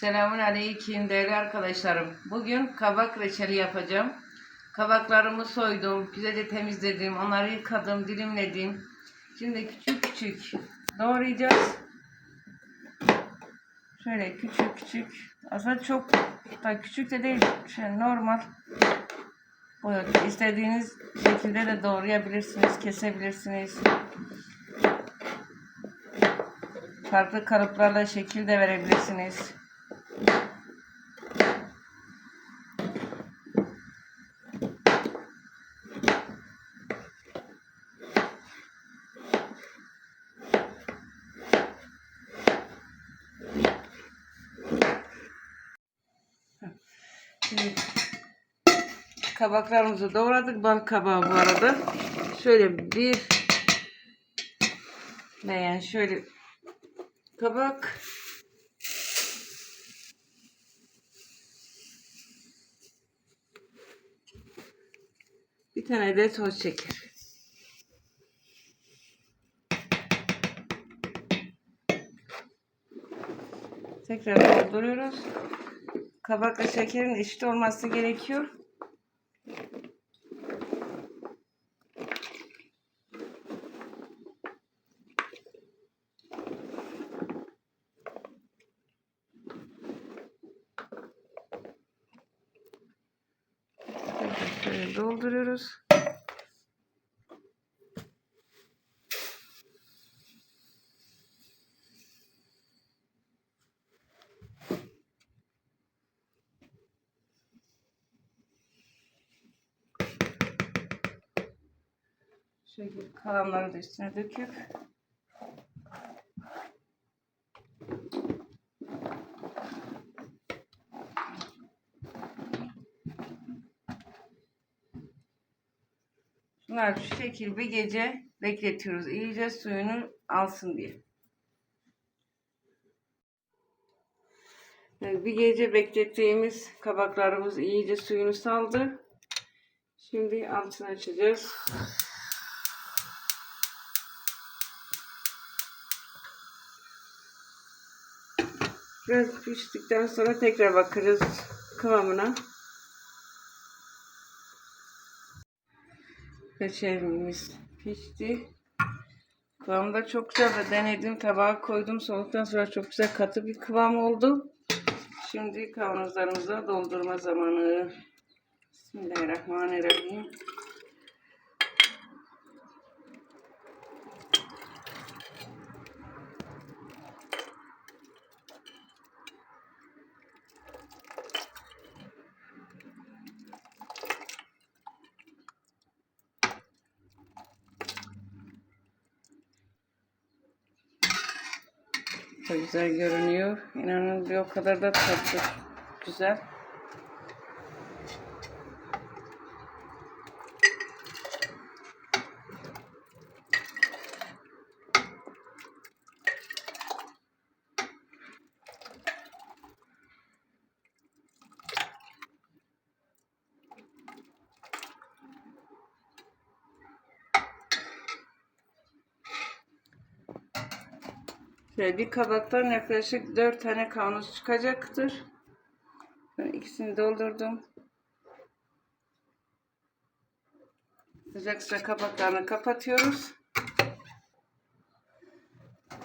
Selamun Aleyküm değerli arkadaşlarım. Bugün kabak reçeli yapacağım. Kabaklarımı soydum, güzelce temizledim, onları yıkadım, dilimledim. Şimdi küçük küçük doğrayacağız. Şöyle küçük küçük. Aslında çok da küçük de değil. Şöyle normal. Boyut. İstediğiniz şekilde de doğrayabilirsiniz, kesebilirsiniz. Farklı kalıplarla şekil de verebilirsiniz. Kabaklarımızı doğradık. Bal kabağı bu arada. Şöyle bir veya şöyle kabak bir tane de toz şeker. Tekrar dolduruyoruz. Kabakla şekerin eşit olması gerekiyor. Şöyle dolduruyoruz. Şöyle kalanları da üstüne döküp Bunlar şu şekil bir gece bekletiyoruz. İyice suyunu alsın diye. Bir gece beklettiğimiz kabaklarımız iyice suyunu saldı. Şimdi altını açacağız. Biraz piştikten sonra tekrar bakarız kıvamına. Reçelimiz pişti. Kıvamı da çok güzel ve denedim. Tabağa koydum. Soğuduktan sonra çok güzel katı bir kıvam oldu. Şimdi kavanozlarımıza doldurma zamanı. Bismillahirrahmanirrahim. Çok güzel görünüyor. İnanın bir o kadar da tatlı. Güzel. Şöyle bir kabaktan yaklaşık 4 tane kavanoz çıkacaktır. Ben ikisini doldurdum. Sıcak sıcak kapaklarını kapatıyoruz.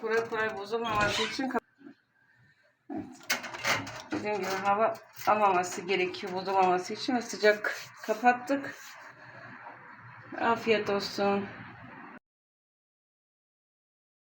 Kolay kolay bozulmaması için evet. Dediğim gibi hava almaması gerekiyor bozulmaması için ve sıcak kapattık. Afiyet olsun.